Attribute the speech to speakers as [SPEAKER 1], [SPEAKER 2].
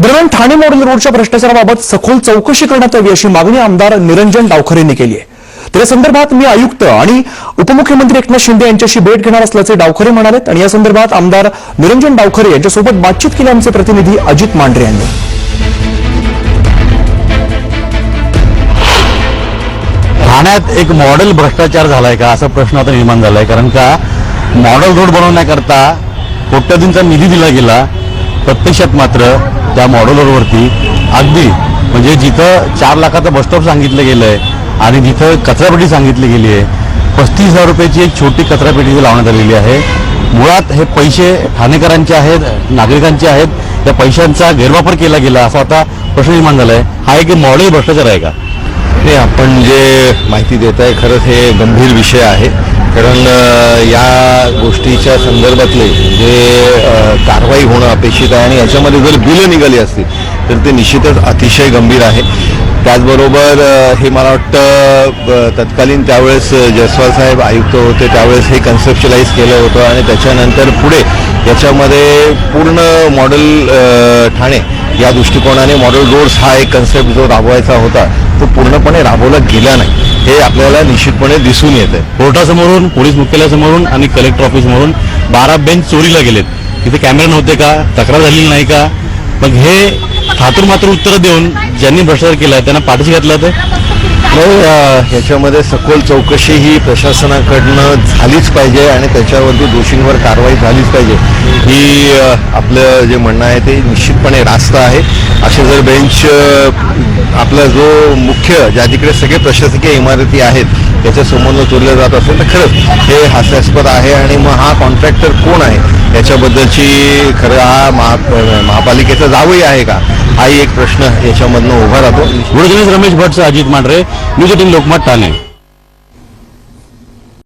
[SPEAKER 1] दरम्यान ठाणे मॉडेल रोडच्या भ्रष्टाचाराबाबत सखोल चौकशी करण्यात यावी अशी मागणी आमदार निरंजन डावखर यांनी केली आहे. त्या संदर्भात मी आयुक्त आणि उपमुख्यमंत्री एकनाथ शिंदे यांच्याशी भेट घेणार असल्याचे डावखरे म्हणालेत आणि या संदर्भात आमदार निरंजन डावखरे यांच्यासोबत बातचीत केली आमचे प्रतिनिधी अजित मांढरे यांनी.
[SPEAKER 2] ठाण्यात एक मॉडेल भ्रष्टाचार झालाय का? असा प्रश्न आता निर्माण झालाय. कारण का? मॉडेल रोड बनवण्याकरता कोट्यवधींचा निधी दिला गेला. प्रत्यक्षात मात्र त्या मॉडेल अगदी म्हणजे जिथं चार लाखाचं बसस्टॉप सांगितलं गेलंय आणि जिथं कचरापेटी सांगितली गेली आहे पस्तीस हजार रुपयाची एक छोटी कचरापेटी इथे लावण्यात आलेली आहे. मुळात हे पैसे ठाणेकरांचे आहेत नागरिकांचे आहेत त्या पैशांचा गैरवापर केला गेला असा आता प्रश्न निर्माण झालाय. हा एक मॉडेल भ्रष्टाचार आहे का?
[SPEAKER 3] नाही आपण जे माहिती देत आहे खरंच हे गंभीर विषय आहे. कारण या गोष्टीच्या संदर्भातले जे कारवाई होणं अपेक्षित आहे आणि याच्यामध्ये जर बिलं निघाली असतील तर ते निश्चितच अतिशय गंभीर आहे. त्याचबरोबर हे मला वाटतं तत्कालीन त्यावेळेस जयस्वाल साहेब आयुक्त होते त्यावेळेस हे कन्सेप्शलाइज केलं होतं आणि त्याच्यानंतर पुढे याच्यामध्ये पूर्ण मॉडेल ठाणे या दृष्टिकोनाने मॉडेल रोड्स हा एक कन्सेप्ट जो राबवायचा होता तो पूर्णपणे राबवला गेला नाही. हे आपल्याला निश्चितपणे दिसून येत आहे
[SPEAKER 2] कोर्टासमोरून पोलीस मुख्यालयासमोरून आणि कलेक्टर ऑफिसमधून बारा बेंच चोरीला गेलेत. तिथे कॅमेरे नव्हते का? तक्रार झालेली नाही का? मग हे थातूर मात्र उत्तरं देऊन ज्यांनी भ्रष्टाचार केला त्यांना पाठीशी घातलं तर
[SPEAKER 3] नाही ह्याच्यामध्ये सखोल चौकशी ही प्रशासनाकडनं झालीच पाहिजे आणि त्याच्यावरती दोषींवर कारवाई झालीच पाहिजे. ही आपलं जे म्हणणं आहे ते निश्चितपणे रास्त आहे. असे जर बेंच आपला जो मुख्य ज्या तिकडे सगळे प्रशासकीय इमारती आहेत त्याच्यासमोरनं चोरलं जात असेल तर खरंच हे हास्यास्पद आहे आणि मग हा कॉन्ट्रॅक्टर कोण आहे? याच्याबद्दलची खरं हा महा महापालिकेचा जावई आहे का? हाही एक प्रश्न याच्यामधनं उभा राहतो.
[SPEAKER 2] गुरुजनीस रमेश भटचं अजित मांढरे न्यूज एटीन लोकमत ठाणे.